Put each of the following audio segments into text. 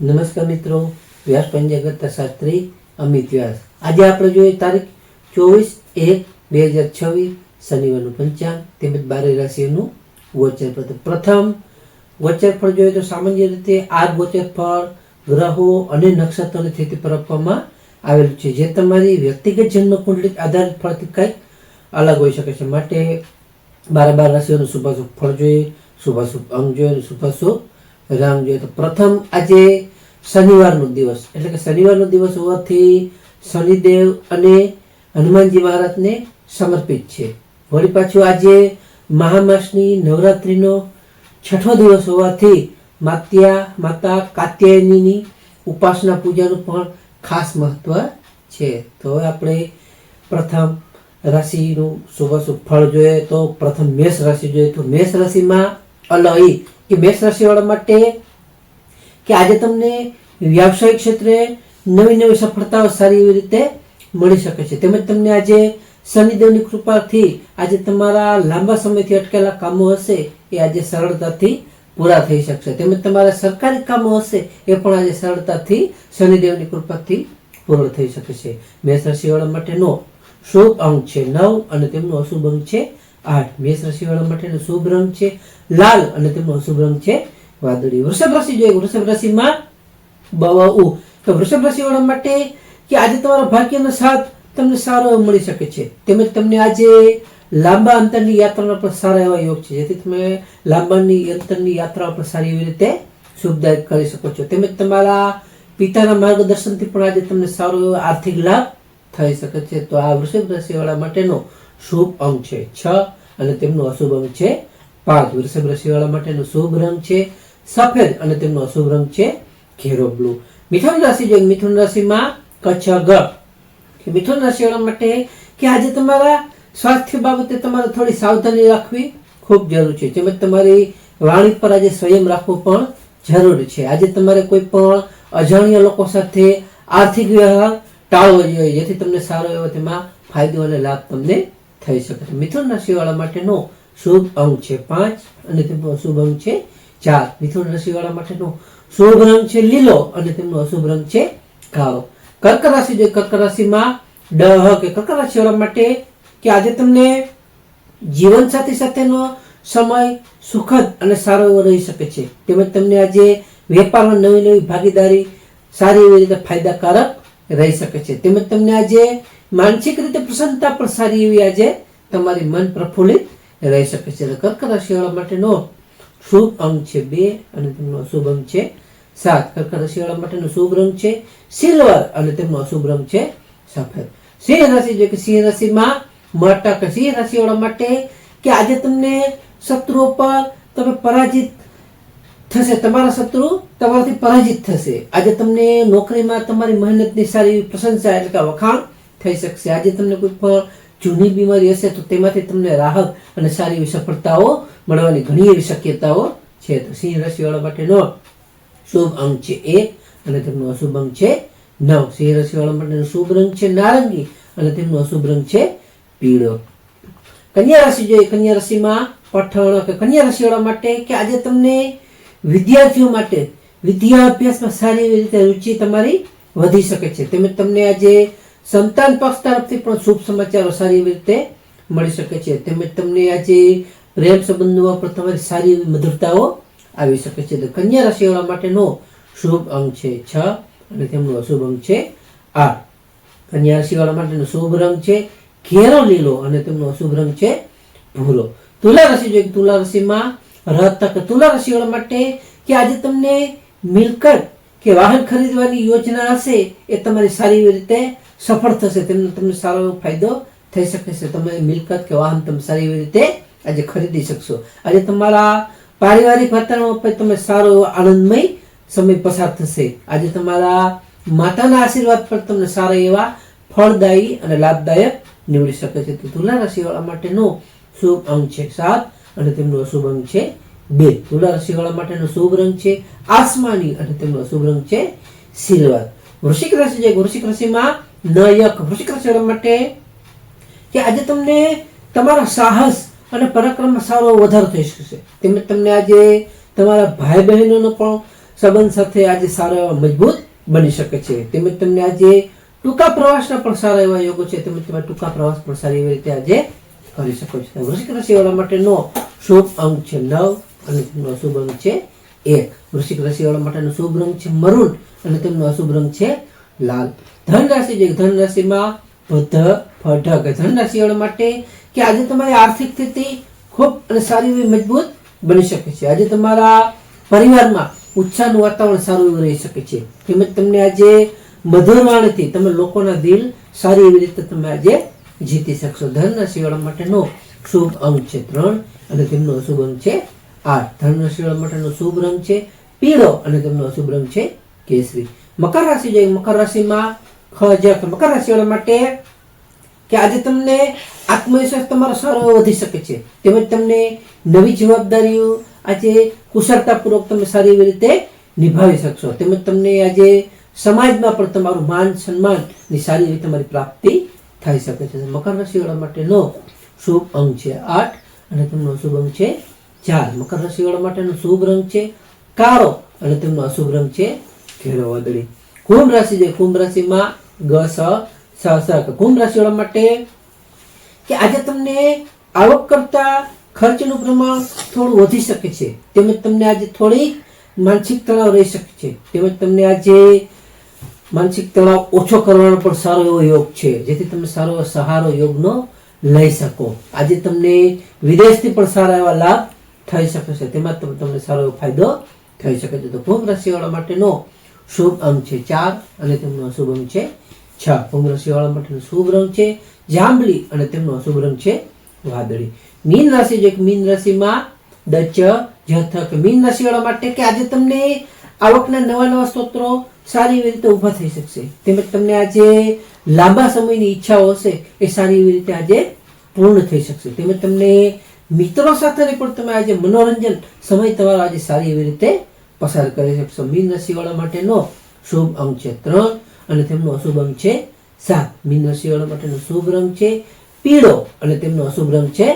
નમસ્કાર મિત્રો, વ્યાસ પંચાગત શાસ્ત્રી, અમિત વ્યાસ. આજે આપણે જોઈએ તારીખ ચોવીસ એક બે હજાર છવ્વીસ, શનિવારનું પંચાંગ તેમજ બારે રાશિઓનું ગોચર ફળ પ્રથમ ગોચર ફળ જોઈએ તો સામાન્ય રીતે આ ગોચર ફળ ગ્રહો અને નક્ષત્રોની સ્થિતિ પર આપવામાં આવેલું છે. જે તમારી વ્યક્તિગત જન્મ કુંડળી આધારિત ફળથી કંઈક અલગ હોઈ શકે છે. માટે બારે બાર રાશિઓનું શુભાશુભ ફળ જોઈએ, શુભાશુભ અંગ જોઈએ શુભાશુભ રામ જોઈએ તો પ્રથમ આજે શનિવારનો દિવસ. એટલે કે શનિવારનો દિવસ હોવાથી શનિદેવ અને હનુમાનજી મહારાજને સમર્પિત છે. વળી પાછું આજે મહામાસની નવરાત્રિનો છઠ્ઠો દિવસ હોવાથી માત્યા, માતા કાત્યાયનીની ઉપાસના પૂજાનું પણ ખાસ મહત્વ છે. તો હવે આપણે પ્રથમ રાશિનું શુભાશુભ ફળ જોઈએ તો પ્રથમ મેષ રાશિ જોઈએ તો મેષ રાશિમાં અલઈ કે મેષ રાશિવાળા માટે કે આજે તમને વ્યાવસાયિક ક્ષેત્રે નવી નવી સફળતાઓ સારી એવી રીતે મળી શકે છે. તેમજ તમને આજે શનિદેવની કૃપાથી આજે તમારા લાંબા સમયથી અટકેલા કામો હશે એ આજે સરળતાથી પૂરા થઈ શકશે. તેમજ તમારા સરકારી કામો હશે એ પણ આજે સરળતાથી શનિદેવની કૃપાથી પૂર્ણ થઈ શકે છે. મેષ રાશિવાળા માટેનો શુભ અંક છે નવ અને તેમનો અશુભ અંક છે આઠ મેષ રાશિવાળા માટેનો શુભ રંગ છે, લાલ અને તેમનો અશુભ રંગ છે વાદળી. વૃષભ રાશિ જોઈએ. વૃષભ રાશિમાં બવાઉ. તો વૃષભ રાશિવાળા માટે કે આજે તમારા ભાગ્યનો સાથ તમને સારો એવો મળી શકે છે. તેમજ તમને આજે લાંબા અંતરની યાત્રાના પણ સારા એવા યોગ છે. જેથી તમે લાંબાની અંતરની યાત્રા પણ સારી એવી રીતે શુભદાયક કરી શકો છો. તેમજ તમારા પિતાના માર્ગદર્શનથી પણ આજે તમને સારો એવો આર્થિક લાભ થઈ શકે છે. તો આ વૃષભ રાશિવાળા માટેનો શુભ અંક છે. છ, અને તેમનો અશુભ અંક છે પાંચ. વૃષભ રાશિવાળા માટેનો શુભ રંગ છે સફેદ, અને તેમનો અશુભ રંગ છે ઘેરો બ્લુ. મિથુન રાશિ જોઈએ મિથુન રાશિમાં કચ્છ ગ મિથુન રાશિવાળા માટે કે આજે તમારા સ્વાસ્થ્ય બાબતે તમારે થોડી સાવધાની રાખવી ખૂબ જરૂર છે. તેમજ તમારી વાણી પર આજે સંયમ રાખવો પણ જરૂરી છે. આજે તમારે કોઈ પણ અજાણ્યા લોકો સાથે આર્થિક વ્યવહાર ટાળવો જોઈએ. જેથી તમને સારો એવો તેમાં ફાયદો અને લાભ તમને થઈ શકે છે. મિથુન રાશિવાળા માટેનો શુભ અંક છે પાંચ અને તેમનો અશુભ અંક છે ચાર. મિથુન રાશિવાળા માટેનો શુભ રંગ છે લીલો અને તેમનો અશુભ રંગ છે કાળો. કર્ક રાશિ જે કર્ક રાશિમાં ડહ કે કર્ક રાશિવાળા માટે કે આજે તમને જીવન સાથી સાથેનો સમય સુખદ અને સારો એવો રહી શકે છે. તેમજ તમને આજે વેપારમાં નવી નવી ભાગીદારી સારી એવી રીતે ફાયદાકારક રહી શકે છે. તેમજ તમને આજે માનસિક રીતે પ્રસન્નતા પણ સારી એવી આજે તમારી મન પ્રફુલ્લિત રહી શકે છે. એટલે કર્ક રાશિવાળા માટેનો શુભ અંક છે બે અને તેમનો અશુભ અંક છે સાત. કર્ક રાશિવાળા માટેનો શુભ રંગ છે સિલ્વર અને તેમનો અશુભ રંગ છે સફેદ. સિંહ રાશિ જો કે સિંહ રાશિમાં મટક સિંહ રાશિવાળા માટે કે આજે તમને શત્રુઓ પર તમે પરાજિત થશે. તમારા શત્રુ તમારાથી પરાજિત થશે. આજે તમને નોકરીમાં તમારી મહેનતની સારી પ્રશંસા એટલે કે વખાણ થઈ શકશે. આજે તમને કોઈ પણ જૂની બીમારી હશે તો તેમાંથી તમને રાહત અને સારી એવી સફળતાઓ મળવાની ઘણી એવી શક્યતાઓ છે. તો સિંહ રાશિવાળા માટેનો શુભ અંક છે એક અને તેમનો અશુભ અંક છે નવ. સિંહ રાશિવાળા માટેનો શુભ રંગ છે નારંગી અને તેમનો અશુભ રંગ છે પીળો. કન્યા રાશિ જોઈએ. કન્યા રાશિમાં પઠણ કે કન્યા રાશિવાળા માટે કે આજે તમને વિદ્યાર્થીઓ માટે વિદ્યા અભ્યાસમાં સારી એવી રીતે રુચિ તમારી વધી શકે છે. તેમજ તમને આજે સંતાન પક્ષ તરફથી પણ શુભ સમાચારો સારી એવી રીતે મળી શકે છે. તેમજ તમને આજે પ્રેમ સંબંધોમાં પણ તમારી સારી એવી મધુરતાઓ આવી શકે છે. તો કન્યા રાશિવાળા માટેનો શુભ અંક છે છ અને તેમનો અશુભ અંક છે આઠ. કન્યા રાશિવાળા માટેનો શુભ રંગ છે ઘેરો લીલો અને તેમનો અશુભ રંગ છે ભૂરો. તુલા રાશિ જોઈએ તુલા રાશિમાં રતક તુલા રાશિવાળા માટે કે આજે તમને મિલકત કે વાહન ખરીદવાની યોજના હશે એ તમારી સારી રીતે સફળ થશે તેમનો તમને સારો એવો ફાયદો થઈ શકે છે. તમે મિલકત કે વાહન તમે સારી એવી રીતે આજે ખરીદી શકશો. આજે તમારા પારિવારિક વાતાવરણ પણ તમે સારો એવો આનંદમય સમય પસાર થશે. આજે તમારા માતાના આશીર્વાદ પર તમને સારા એવા ફળદાયી અને લાભદાયક નીવડી શકે છે. તો તુલા રાશિવાળા માટેનો શુભ અંક છે સાત અને તેમનો અશુભ અંક છે બે. તુલા રાશિવાળા માટેનો શુભ રંગ છે આસમાની અને તેમનો શુભ રંગ છે સિલ્વર વૃશ્ચિક રાશિ જે વૃશ્ચિક રાશિમાં નયક. વૃશ્ચિક રાશિવાળા માટે કે આજે તમને તમારા સાહસ અને પરાક્રમમાં સારો વધારો થઈ શકશે. તેમજ તમને આજે તમારા ભાઈ બહેનોનો પણ સંબંધ સાથે આજે સારો એવા મજબૂત બની શકે છે. તેમજ તમને આજે ટૂંકા પ્રવાસના પણ સારા એવા યોગો છે. તેમજ તમે ટૂંકા પ્રવાસ પણ સારી એવી રીતે આજે કરી શકો છો. વૃશ્ચિક રાશિવાળા માટેનો શુભ અંક છે નવ. અને તેમનો અશુભ રંગ છે એક વૃશ્ચિક રાશિવાળા માટેનો શુભ રંગ છે મરૂન અને તેમનો અશુભ રંગ છે લાલ. ધન રાશિ જે ધન રાશિમાં બુધ ફઢક ધન રાશિવાળા માટે કે આજે તમારી આર્થિક સ્થિતિ ખૂબ અને સારી એવી મજબૂત બની શકે છે. આજે તમારા પરિવારમાં ઉત્સાહનું વાતાવરણ સારું એવું રહી શકે છે. તેમજ તમને આજે મધુર વાણીથી તમે લોકોના દિલ સારી એવી રીતે તમે આજે જીતી શકશો. ધન રાશિવાળા માટેનો શુભ અંક છે ત્રણ અને તેમનો અશુભ અંક છે આઠ ધનુષ્ય માટેનો શુભ રંગ છે, પીળો અને તેમનો અશુભ રંગ છે કેસરી. મકર રાશિ જોઈએ. મકર રાશિમાં ખજક મકર રાશિવાળા માટે કે આજે તમને આત્મવિશ્વાસ તમારો સારો વધી શકે છે. તેમજ તમને નવી જવાબદારીઓ, આજે કુશળતાપૂર્વક તમે સારી એવી રીતે નિભાવી શકશો. તેમજ તમને આજે સમાજમાં પણ તમારું માન સન્માનની સારી એવી તમારી પ્રાપ્તિ થઈ શકે છે. મકર રાશિવાળા માટેનો શુભ અંગ છે આઠ અને તેમનો અશુભ અંગ છે ચાર મકર રાશિવાળા માટેનો શુભ રંગ છે કાળો અને તેમનો અશુભ રંગ છે ઘેરો વાદળી. કુંભ રાશિ છે કુંભ રાશિમાં ગ, સ સ સ. કુંભ રાશિવાળા માટે કે આજે તમને આવક કરતા ખર્ચનું પ્રમાણ થોડું વધી શકે છે. તેમજ તમને આજે થોડીક માનસિક તણાવ રહી શકે છે. તેમજ તમને આજે માનસિક તણાવ ઓછો કરવાનો પણ સારો એવો યોગ છે. જેથી તમે સારો સહારો યોગનો લઈ શકો. આજે તમને વિદેશથી પણ સારા એવા લાભ થઈ શકે છે તેમાં તમ- તમને સારો ફાયદો થઈ શકે છે. તો કુંભ રાશિવાળા માટેનો શુભ અંક છે ચાર અને તેમનો અશુભ અંક છે છ. કુંભ રાશિવાળા માટેનો શુભ રંગ છે જાંબલી અને તેમનો અશુભ રંગ છે વાદળી. મીન રાશિ જે મીન રાશિમાં દચ જથક મીન રાશિવાળા માટે કે આજે તમને આવકના નવા નવા સ્ત્રોતો સારી એવી રીતે ઊભા થઈ શકશે. તેમજ તમને આજે લાંબા સમયની ઈચ્છાઓ હશે એ સારી એવી રીતે આજે પૂર્ણ થઈ શકશે. તેમજ તમને મિત્રો સાથે પણ તમે આજે મનોરંજન સમય તમારો આજે સારી એવી રીતે પસાર કરે છે મીન રાશિવાળા માટેનો શુભ અંક છે ત્રણ અને તેમનો અશુભ અંક છે સાત મીન રાશિવાળા માટેનો શુભ રંગ છે પીળો અને તેમનો અશુભ રંગ છે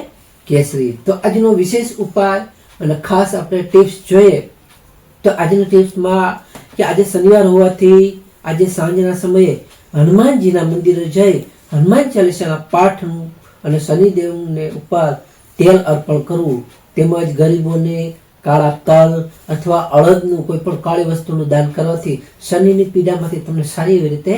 કેસરી તો આજનો વિશેષ ઉપાય અને ખાસ આપણે ટિપ્સ જોઈએ તો આજની ટિપ્સમાં કે આજે શનિવાર હોવાથી આજે સાંજના સમયે હનુમાનજીના મંદિરે જઈ હનુમાન ચાલીસાના પાઠનું અને શનિદેવને ઉપર તેલ અર્પણ કરવું, તેમજ ગરીબોને કાળા તલ અથવા અડદનું કોઈ પણ કાળી વસ્તુનું દાન કરવાથી શનિની પીડામાંથી તમને સારી એવી રીતે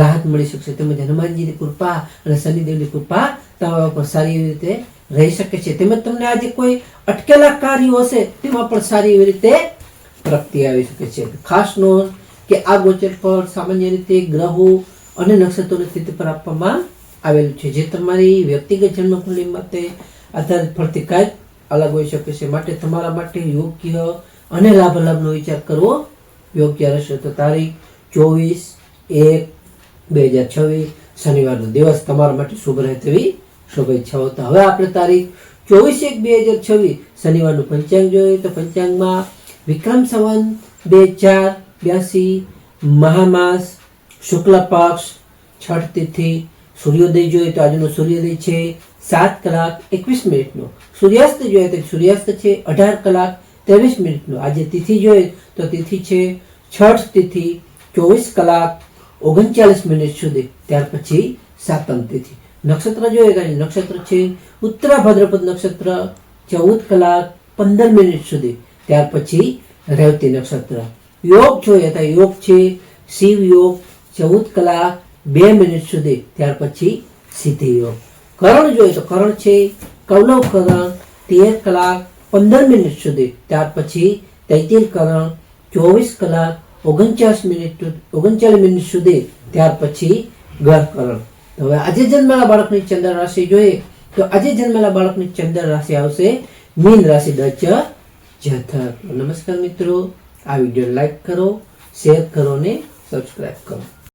રાહત મળી શકશે. તેમજ હનુમાનજીની કૃપા અને શનિદેવની કૃપા તમારા પર સારી એવી રીતે રહી શકે છે. તેમજ તમને આજે કોઈ અટકેલા કાર્યો હશે, તેમાં પણ સારી એવી રીતે પ્રગતિ આવી શકે છે. ખાસ નોંધ કે આ ગોચર પર સામાન્ય રીતે ગ્રહો અને નક્ષત્રોની સ્થિતિ પર આપવામાં આવેલું છે. જે તમારી વ્યક્તિગત જન્મકુંડલી માટે આધારિત ફરતી કાંઈ અલગ હોઈ શકે છે. માટે તમારા માટે યોગ્ય અને લાભ લાભનો વિચાર કરવો યોગ્ય રહેશે. તો તારીખ ચોવીસ એક બે હજાર છવ્વીસ, શનિવારનો દિવસ તમારા માટે શુભ રહે તેવી શુભેચ્છાઓ. તો હવે આપણે તારીખ ચોવીસ એક બે હજાર છવ્વીસ, શનિવારનું પંચાંગ જોઈએ. તો પંચાંગમાં વિક્રમ સંવંત બે ચાર બ્યાસી, મહામાસ શુક્લ પક્ષ છઠ તિથિ, સૂર્યોદય જોઈએ. તો આજનો સૂર્યોદય છે. સાત કલાક એકવીસ મિનિટનો. સૂર્યાસ્ત જોઈએ તો સૂર્યાસ્ત છે અઢાર કલાક ત્રેવીસ મિનિટનો. આજે તિથિ જોઈએ તો તિથિ છે છઠ તિથિ ચોવીસ કલાક ઓગણચાલીસ મિનિટ સુધી. ત્યાર પછી સાતમ તિથિ. નક્ષત્ર જોઈએ તો નક્ષત્ર છે ઉત્તરા ભાદ્રપદ નક્ષત્ર ચૌદ કલાક પંદર મિનિટ સુધી. ત્યાર પછી રેવતી નક્ષત્ર. યોગ જોઈએ તો યોગ છે શિવ યોગ ચૌદ કલાક બે મિનિટ સુધી. ત્યાર પછી સિદ્ધિ યોગ. કરણ જોઈએ તો કરણ છે કૌલવ કરણ તેર કલાક પંદર મિનિટ સુધી. ત્યાર પછી તૈતિલ કરણ ચોવીસ કલાક ઓગણચાસ મિનિટ ઓગણચાલીસ મિનિટ સુધી. ત્યાર પછી ગર કરણ. તો હવે આજે જન્મેલા બાળકની ચંદ્ર રાશિ જોઈએ તો આજે જન્મેલા બાળકની ચંદ્ર રાશિ આવશે મીન રાશિ દચ જથર નમસ્કાર મિત્રો, આ વીડિયો લાઈક કરો, શેર કરો ને સબસ્ક્રાઈબ કરો.